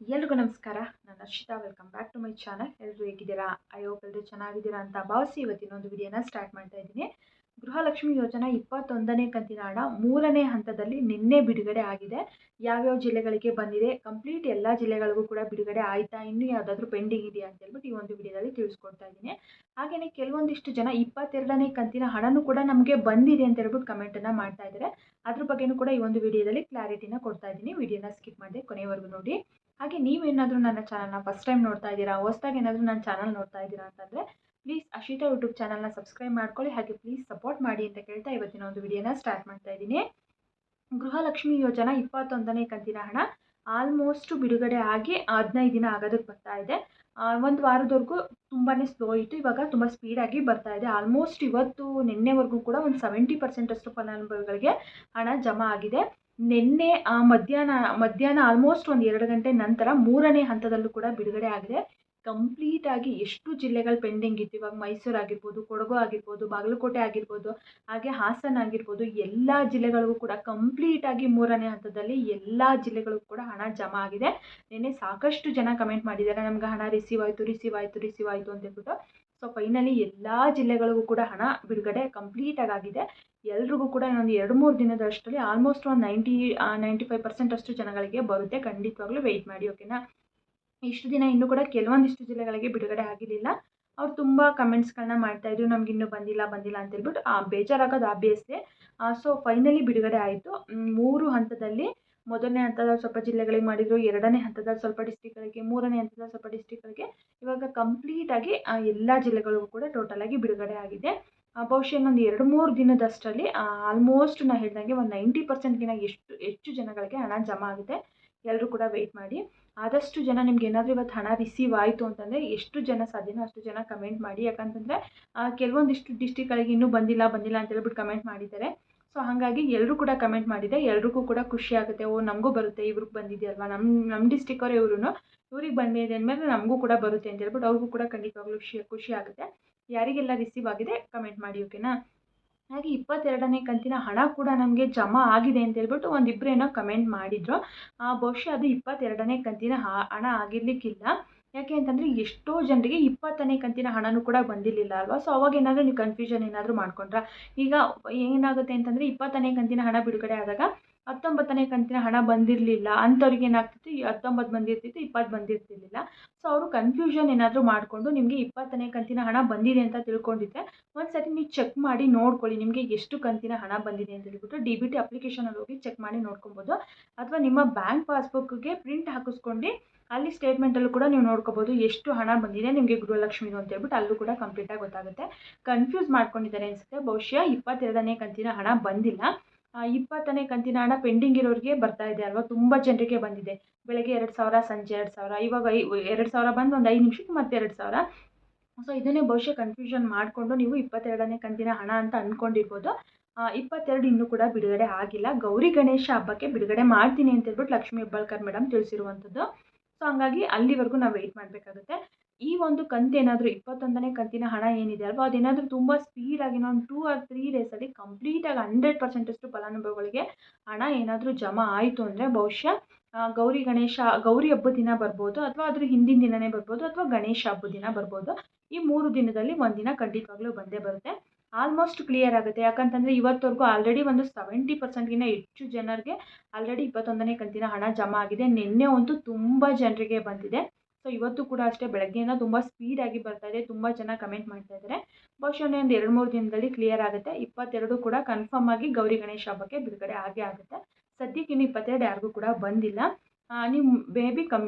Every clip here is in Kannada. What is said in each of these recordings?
ಎಲ್ರಿಗೂ ನಮಸ್ಕಾರ. ನಾನು Arshitha welcome back to my channel ಎಲ್ಲರೂ ಹೇಗಿದ್ದೀರಾ? ಹೋಪ್ ಎಲ್ಲರೂ ಚೆನ್ನಾಗಿದ್ದೀರಾ ಅಂತ ಭಾವಿಸಿ ಇವತ್ತಿನ ಒಂದು ವಿಡಿಯೋನ ಸ್ಟಾರ್ಟ್ ಮಾಡ್ತಾ ಇದ್ದೀನಿ. ಗೃಹಲಕ್ಷ್ಮಿ ಯೋಜನಾ ಇಪ್ಪತ್ತೊಂದನೇ ಕಂತಿನ ಹಣ ಮೂರನೇ ಹಂತದಲ್ಲಿ ನಿನ್ನೆ ಬಿಡುಗಡೆ ಆಗಿದೆ. ಯಾವ್ಯಾವ ಜಿಲ್ಲೆಗಳಿಗೆ ಬಂದಿದೆ ಕಂಪ್ಲೀಟ್ ಎಲ್ಲ ಜಿಲ್ಲೆಗಳಿಗೂ ಕೂಡ ಬಿಡುಗಡೆ ಆಯಿತಾ, ಇನ್ನೂ ಯಾವುದಾದ್ರೂ ಪೆಂಡಿಂಗ್ ಇದೆಯಾ ಅಂತ ಹೇಳ್ಬಿಟ್ಟು ಈ ಒಂದು ವಿಡಿಯೋದಲ್ಲಿ ತಿಳಿಸ್ಕೊಡ್ತಾ ಇದ್ದೀನಿ. ಹಾಗೆಯೇ ಕೆಲವೊಂದಿಷ್ಟು ಜನ ಇಪ್ಪತ್ತೆರಡನೇ ಕಂತಿನ ಹಣನೂ ಕೂಡ ನಮಗೆ ಬಂದಿದೆ ಅಂತ ಹೇಳ್ಬಿಟ್ಟು ಕಮೆಂಟನ್ನು ಮಾಡ್ತಾ ಇದ್ದಾರೆ. ಅದ್ರ ಬಗ್ಗೆನೂ ಕೂಡ ಈ ಒಂದು ವಿಡಿಯೋದಲ್ಲಿ ಕ್ಲಾರಿಟಿನ ಕೊಡ್ತಾ ಇದ್ದೀನಿ. ವಿಡಿಯೋನ ಸ್ಕಿಪ್ ಮಾಡಿದೆ ಕೊನೆವರೆಗೂ ನೋಡಿ. ಹಾಗೆ ನೀವೇನಾದರೂ ನನ್ನ ಚಾನಲ್ನ ಫಸ್ಟ್ ಟೈಮ್ ನೋಡ್ತಾ ಇದ್ದೀರಾ, ಹೊಸ್ದಾಗಿ ಏನಾದರೂ ನನ್ನ ಚಾನಲ್ ನೋಡ್ತಾ ಇದ್ದೀರಾ ಅಂತಂದರೆ ಪ್ಲೀಸ್ ಅಶಿತಾ ಯೂಟ್ಯೂಬ್ ಚಾನಲ್ನ ಸಬ್ಸ್ಕ್ರೈಬ್ ಮಾಡ್ಕೊಳ್ಳಿ, ಹಾಗೆ ಪ್ಲೀಸ್ ಸಪೋರ್ಟ್ ಮಾಡಿ ಅಂತ ಕೇಳ್ತಾ ಇವತ್ತಿನ ಒಂದು ವಿಡಿಯೋನ ಸ್ಟಾರ್ಟ್ ಮಾಡ್ತಾ ಇದ್ದೀನಿ. ಗೃಹಲಕ್ಷ್ಮಿ ಯೋಜನಾ ಇಪ್ಪತ್ತೊಂದನೇ ಕಂತಿನ ಹಣ ಆಲ್ಮೋಸ್ಟ್ ಬಿಡುಗಡೆ ಆಗಿ ಹದಿನೈದು ದಿನ ಆಗೋದಕ್ಕೆ ಬರ್ತಾ ಇದೆ. ಒಂದು ವಾರದವರೆಗೂ ತುಂಬಾ ಸ್ಲೋ ಇತ್ತು, ಇವಾಗ ತುಂಬ ಸ್ಪೀಡಾಗಿ ಬರ್ತಾ ಇದೆ. ಆಲ್ಮೋಸ್ಟ್ ಇವತ್ತು ನಿನ್ನೆವರೆಗೂ ಕೂಡ ಒಂದು ಸೆವೆಂಟಿ ಪರ್ಸೆಂಟಷ್ಟು ಫಲಾನುಭವಿಗಳಿಗೆ ಹಣ ಜಮಾ ಆಗಿದೆ. ನಿನ್ನೆ, ಆ ಮಧ್ಯಾಹ್ನ ಮಧ್ಯಾಹ್ನ ಆಲ್ಮೋಸ್ಟ್ ಒಂದು ಎರಡು ಗಂಟೆ ನಂತರ ಮೂರನೇ ಹಂತದಲ್ಲೂ ಕೂಡ ಬಿಡುಗಡೆ ಆಗಿದೆ. ಕಂಪ್ಲೀಟಾಗಿ ಎಷ್ಟು ಜಿಲ್ಲೆಗಳು ಪೆಂಡಿಂಗ್ ಇತ್ತು. ಇವಾಗ ಮೈಸೂರು ಆಗಿರ್ಬೋದು, ಕೊಡಗು ಆಗಿರ್ಬೋದು, ಬಾಗಲಕೋಟೆ ಆಗಿರ್ಬೋದು, ಹಾಗೆ ಹಾಸನ ಆಗಿರ್ಬೋದು, ಎಲ್ಲ ಜಿಲ್ಲೆಗಳಿಗೂ ಕೂಡ ಕಂಪ್ಲೀಟಾಗಿ ಮೂರನೇ ಹಂತದಲ್ಲಿ ಎಲ್ಲ ಜಿಲ್ಲೆಗಳಿಗೂ ಕೂಡ ಹಣ ಜಮಾ ಆಗಿದೆ. ನಿನ್ನೆ ಸಾಕಷ್ಟು ಜನ ಕಮೆಂಟ್ ಮಾಡಿದ್ದಾರೆ. ನಮ್ಗೆ ಹಣ ರಿಸೀವ್ ಆಯಿತು ರಿಸೀವ್ ಆಯಿತು ರಿಸೀವ್ ಆಯಿತು ಅಂತ ಹೇಳ್ಬಿಟ್ಟು. ಸೊ ಫೈನಲಿ ಎಲ್ಲ ಜಿಲ್ಲೆಗಳಿಗೂ ಕೂಡ ಹಣ ಬಿಡುಗಡೆ ಕಂಪ್ಲೀಟಾಗಿ ಆಗಿದೆ. ಎಲ್ರಿಗೂ ಕೂಡ ಇನ್ನೊಂದು ಎರಡು ಮೂರು ದಿನದಷ್ಟರಲ್ಲಿ ಆಲ್ಮೋಸ್ಟ್ ಒಂದು ನೈಂಟಿ ನೈಂಟಿ ಫೈವ್ ಪರ್ಸೆಂಟ್ ಅಷ್ಟು ಜನಗಳಿಗೆ ಬರುತ್ತೆ. ಖಂಡಿತವಾಗ್ಲೂ ವೆಯ್ಟ್ ಮಾಡಿ ಓಕೆನಾ ಇಷ್ಟು ದಿನ ಇನ್ನೂ ಕೂಡ ಕೆಲವೊಂದಿಷ್ಟು ಜಿಲ್ಲೆಗಳಿಗೆ ಬಿಡುಗಡೆ ಆಗಿರಲಿಲ್ಲ. ಅವ್ರು ತುಂಬ ಕಮೆಂಟ್ಸ್ಗಳನ್ನ ಮಾಡ್ತಾಯಿದ್ರು ನಮ್ಗೆ ಇನ್ನೂ ಬಂದಿಲ್ಲ ಬಂದಿಲ್ಲ ಅಂತ ಹೇಳ್ಬಿಟ್ಟು ಬೇಜಾರಾಗೋದು ಆಬ್ವಿಯಸ್ಲಿ ಸೊ ಫೈನಲಿ ಬಿಡುಗಡೆ ಆಯಿತು. ಮೂರು ಹಂತದಲ್ಲಿ ಮೊದಲನೇ ಹಂತದ ಸ್ವಲ್ಪ ಜಿಲ್ಲೆಗಳಿಗೆ ಮಾಡಿದರು, ಎರಡನೇ ಹಂತದ ಸ್ವಲ್ಪ ಡಿಸ್ಟಿಕ್ಗಳಿಗೆ ಮೂರನೇ ಹಂತದ ಸ್ವಲ್ಪ ಡಿಸ್ಟಿಕ್ಗಳಿಗೆ ಇವಾಗ ಕಂಪ್ಲೀಟಾಗಿ ಎಲ್ಲ ಜಿಲ್ಲೆಗಳಿಗೂ ಕೂಡ ಟೋಟಲಾಗಿ ಬಿಡುಗಡೆ ಆಗಿದೆ. ಬಹುಶಃ ಇನ್ನೊಂದು ಎರಡು ಮೂರು ದಿನದಷ್ಟರಲ್ಲಿ ಆಲ್ಮೋಸ್ಟ್ ನಾನು ಹೇಳ್ದಂಗೆ ಒಂದು ನೈಂಟಿ ಪರ್ಸೆಂಟ್ಗಿನ ಎಷ್ಟು, ಹೆಚ್ಚು ಜನಗಳಿಗೆ ಹಣ ಜಮಾ ಆಗುತ್ತೆ. ಎಲ್ಲರೂ ಕೂಡ ವೆಯ್ಟ್ ಮಾಡಿ. ಆದಷ್ಟು ಜನ ನಿಮ್ಗೆ ಏನಾದರೂ ಇವತ್ತು ಹಣ ರಿಸೀವ್ ಆಯಿತು ಅಂತಂದರೆ ಎಷ್ಟು ಜನ ಸಾಧ್ಯನೋ ಅಷ್ಟು ಜನ ಕಮೆಂಟ್ ಮಾಡಿ. ಯಾಕಂತಂದರೆ ಕೆಲವೊಂದಿಷ್ಟು ಡಿಸ್ಟಿಕ್ಗಳಿಗೆ ಇನ್ನೂ ಬಂದಿಲ್ಲ ಬಂದಿಲ್ಲ ಅಂತ ಹೇಳ್ಬಿಟ್ಟು ಕಮೆಂಟ್ ಮಾಡಿದ್ದಾರೆ. ಸೊ ಹಾಗಾಗಿ ಎಲ್ಲರೂ ಕೂಡ ಕಮೆಂಟ್ ಮಾಡಿದೆ ಎಲ್ರಿಗೂ ಕೂಡ ಖುಷಿ ಆಗುತ್ತೆ. ಓ, ನಮಗೂ ಬರುತ್ತೆ, ಇವ್ರಿಗೆ ಬಂದಿದೆಯಲ್ವಾ? ನಮ್ಮ ನಮ್ಮ ಡಿಸ್ಟಿಕ್ಕವರೇ ಇವರು ಇವ್ರಿಗೆ ಬಂದಿದೆ ಅಂದಮೇಲೆ ನಮಗೂ ಕೂಡ ಬರುತ್ತೆ ಅಂತ ಹೇಳ್ಬಿಟ್ಟು ಅವ್ರಿಗೂ ಕೂಡ ಖಂಡಿತವಾಗ್ಲೂ ಖುಷಿ ಖುಷಿ ಆಗುತ್ತೆ. ಯಾರಿಗೆಲ್ಲ ರಿಸೀವ್ ಆಗಿದೆ ಕಮೆಂಟ್ ಮಾಡಿ ಓಕೆನಾ ಹಾಗೆ ಇಪ್ಪತ್ತೆರಡನೇ ಕಂತಿನ ಹಣ ಕೂಡ ನಮಗೆ ಜಮಾ ಆಗಿದೆ ಅಂತ ಹೇಳ್ಬಿಟ್ಟು ಒಂದಿಬ್ಬರು ಏನೋ ಕಮೆಂಟ್ ಮಾಡಿದರು. ಬಹುಶಃ ಅದು ಇಪ್ಪತ್ತೆರಡನೇ ಕಂತಿನ ಹಣ ಆಗಿರಲಿಕ್ಕಿಲ್ಲ. ಯಾಕೆ ಅಂತಂದರೆ ಎಷ್ಟೋ ಜನರಿಗೆ ಇಪ್ಪತ್ತನೇ ಕಂತಿನ ಹಣನೂ ಕೂಡ ಬಂದಿರಲಿಲ್ಲ ಅಲ್ವಾ? ಸೊ ಅವಾಗ ಏನಾದರೂ ನೀವು ಕನ್ಫ್ಯೂಷನ್ ಏನಾದರೂ ಮಾಡ್ಕೊಂಡ್ರಾ? ಈಗ ಏನಾಗುತ್ತೆ ಅಂತಂದರೆ ಇಪ್ಪತ್ತನೇ ಕಂತಿನ ಹಣ ಬಿಡುಗಡೆ ಆದಾಗ ಹತ್ತೊಂಬತ್ತನೇ ಕಂತಿನ ಹಣ ಬಂದಿರಲಿಲ್ಲ. ಅಂಥವ್ರಿಗೆ ಏನಾಗ್ತಿತ್ತು? ಹತ್ತೊಂಬತ್ತು ಬಂದಿರ್ತಿತ್ತು, ಇಪ್ಪತ್ತು ಬಂದಿರ್ತಿರ್ಲಿಲ್ಲ. ಸೊ ಅವರು ಕನ್ಫ್ಯೂಷನ್ ಏನಾದರೂ ಮಾಡಿಕೊಂಡು ನಿಮಗೆ ಇಪ್ಪತ್ತನೇ ಕಂತಿನ ಹಣ ಬಂದಿದೆ ಅಂತ ತಿಳ್ಕೊಂಡಿದ್ದೆ ಒಂದು ಸರಿ ನೀವು ಚೆಕ್ ಮಾಡಿ ನೋಡ್ಕೊಳ್ಳಿ, ನಿಮಗೆ ಎಷ್ಟು ಕಂತಿನ ಹಣ ಬಂದಿದೆ ಅಂತ ಹೇಳ್ಬಿಟ್ಟು ಡಿ ಬಿ ಟಿ ಅಪ್ಲಿಕೇಶನಲ್ಲಿ ಹೋಗಿ ಚೆಕ್ ಮಾಡಿ ನೋಡ್ಕೊಬೋದು. ಅಥವಾ ನಿಮ್ಮ ಬ್ಯಾಂಕ್ ಪಾಸ್ಬುಕ್ಗೆ ಪ್ರಿಂಟ್ ಹಾಕಿಸ್ಕೊಂಡು ಅಲ್ಲಿ ಸ್ಟೇಟ್ಮೆಂಟಲ್ಲೂ ಕೂಡ ನೀವು ನೋಡ್ಕೋಬೋದು ಎಷ್ಟು ಹಣ ಬಂದಿದೆ ನಿಮಗೆ ಗೃಹಲಕ್ಷ್ಮಿದು ಅಂತ ಹೇಳ್ಬಿಟ್ಟು ಅಲ್ಲೂ ಕೂಡ ಕಂಪ್ಲೀಟಾಗಿ ಗೊತ್ತಾಗುತ್ತೆ. ಕನ್ಫ್ಯೂಸ್ ಮಾಡ್ಕೊಂಡಿದ್ದಾರೆ ಅನಿಸುತ್ತೆ. ಬಹುಶಃ ಇಪ್ಪತ್ತೆರಡನೇ ಕಂತಿನ ಹಣ ಬಂದಿಲ್ಲ. ಇಪ್ಪತ್ತನೇ ಕಂತಿನ ಹಣ ಪೆಂಡಿಂಗ್ ಇರೋರಿಗೆ ಬರ್ತಾ ಇದೆ ಅಲ್ವಾ? ತುಂಬ ಜನರಿಗೆ ಬಂದಿದೆ. ಬೆಳಗ್ಗೆ ಎರಡು ಸಾವಿರ, ಸಂಜೆ ಎರಡು ಸಾವಿರ, ಇವಾಗ ಐ, ಎರಡು ಸಾವಿರ ಬಂದು ಒಂದು ಐದು ನಿಮಿಷಕ್ಕೆ ಮತ್ತೆ ಎರಡು ಸಾವಿರ. ಸೊ ಇದನ್ನೇ ಬಹುಶಃ ಕನ್ಫ್ಯೂಷನ್ ಮಾಡಿಕೊಂಡು ನೀವು ಇಪ್ಪತ್ತೆರಡನೇ ಕಂತಿನ ಹಣ ಅಂತ ಅಂದ್ಕೊಂಡಿರ್ಬೋದು ಇಪ್ಪತ್ತೆರಡು ಇನ್ನೂ ಕೂಡ ಬಿಡುಗಡೆ ಆಗಿಲ್ಲ. ಗೌರಿ ಗಣೇಶ ಹಬ್ಬಕ್ಕೆ ಬಿಡುಗಡೆ ಮಾಡ್ತೀನಿ ಅಂತ ಹೇಳ್ಬಿಟ್ಟು ಲಕ್ಷ್ಮೀ ಹೆಬ್ಬಾಳ್ಕರ್ ಮೇಡಮ್ ತಿಳಿಸಿರುವಂಥದ್ದು. ಸೊ ಹಂಗಾಗಿ ಅಲ್ಲಿವರೆಗೂ ನಾವು ವೆಯ್ಟ್ ಮಾಡಬೇಕಾಗುತ್ತೆ. ಈ ಒಂದು ಕಂತು ಏನಾದರೂ ಇಪ್ಪತ್ತೊಂದನೇ ಕಂತಿನ ಹಣ ಏನಿದೆ ಅಲ್ವಾ? ಅದೇನಾದರೂ ತುಂಬ ಸ್ಪೀಡಾಗಿ ಒಂದು ಟೂ ಆರ್ ತ್ರೀ ಡೇಸಲ್ಲಿ ಕಂಪ್ಲೀಟಾಗಿ ಹಂಡ್ರೆಡ್ ಪರ್ಸೆಂಟಷ್ಟು ಫಲಾನುಭವಿಗಳಿಗೆ ಹಣ ಏನಾದರೂ ಜಮಾ ಆಯಿತು ಅಂದರೆ ಬಹುಶಃ ಗೌರಿ ಗಣೇಶ, ಗೌರಿ ಹಬ್ಬದ ದಿನ ಬರ್ಬೋದು ಅಥವಾ ಅದ್ರ ಹಿಂದಿನ ದಿನವೇ ಬರ್ಬೋದು ಅಥವಾ ಗಣೇಶ ಹಬ್ಬದ ದಿನ ಬರ್ಬೋದು. ಈ ಮೂರು ದಿನದಲ್ಲಿ ಒಂದಿನ ಖಂಡಿತವಾಗ್ಲೂ ಬಂದೇ ಬರುತ್ತೆ. ಆಲ್ಮೋಸ್ಟ್ ಕ್ಲಿಯರ್ ಆಗುತ್ತೆ. ಯಾಕಂತಂದರೆ ಇವತ್ತವರೆಗೂ ಆಲ್ರೆಡಿ ಒಂದು ಸೆವೆಂಟಿ ಪರ್ಸೆಂಟ್ಗಿಂತ ಹೆಚ್ಚು ಜನರಿಗೆ ಆಲ್ರೆಡಿ ಇಪ್ಪತ್ತೊಂದನೇ ಕಂತಿನ ಹಣ ಜಮಾ ಆಗಿದೆ. ನಿನ್ನೆ ಅಂತೂ ತುಂಬ ಜನರಿಗೆ ಬಂದಿದೆ. ಸೊ ಇವತ್ತು ಕೂಡ ಅಷ್ಟೇ ಬೆಳಗ್ಗೆಯಿಂದ ತುಂಬ ಸ್ಪೀಡಾಗಿ ಬರ್ತಾ ಇದೆ. ತುಂಬ ಜನ ಕಮೆಂಟ್ ಮಾಡ್ತಾ ಇದ್ದಾರೆ. ಬಹುಶಃ ಒಂದು ಎರಡು ಮೂರು ದಿನದಲ್ಲಿ ಕ್ಲಿಯರ್ ಆಗುತ್ತೆ. ಇಪ್ಪತ್ತೆರಡು ಕೂಡ ಕನ್ಫರ್ಮ್ ಆಗಿ ಗೌರಿ ಗಣೇಶ ಹಬ್ಬಕ್ಕೆ ಬಿಡುಗಡೆ ಆಗೇ ಆಗುತ್ತೆ. ಸದ್ಯಕ್ಕೆ ಇನ್ನು ಇಪ್ಪತ್ತೆರಡು ಯಾರಿಗೂ ಕೂಡ ಬಂದಿಲ್ಲ. ನೀವು ಮೇ ಬಿ ಕಮ್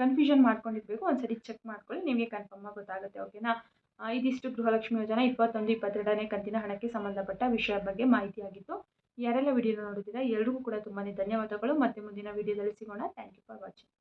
ಕನ್ಫ್ಯೂಷನ್ ಮಾಡ್ಕೊಂಡಿರ್ಬೇಕು. ಒಂದ್ಸರಿ ಚೆಕ್ ಮಾಡ್ಕೊಳ್ಳಿ. ನಿಮಗೆ ಕನ್ಫರ್ಮ್ ಆಗಿ ಗೊತ್ತಾಗುತ್ತೆ. ಓಕೆನಾ ಇದಿಷ್ಟು ಗೃಹಲಕ್ಷ್ಮಿ ಯೋಜನಾ ಇಪ್ಪತ್ತೊಂದು, ಇಪ್ಪತ್ತೆರಡನೇ ಕಂತಿನ ಹಣಕ್ಕೆ ಸಂಬಂಧಪಟ್ಟ ವಿಷಯ ಬಗ್ಗೆ ಮಾಹಿತಿಯಾಗಿತ್ತು ಯಾರೆಲ್ಲ ವಿಡಿಯೋ ನೋಡಿದ್ದೀರಾ, ಎಲ್ರಿಗೂ ಕೂಡ ತುಂಬಾ ಧನ್ಯವಾದಗಳು. ಮತ್ತೆ ಮುಂದಿನ ವಿಡಿಯೋದಲ್ಲಿ ಸಿಗೋಣ. Thank you for watching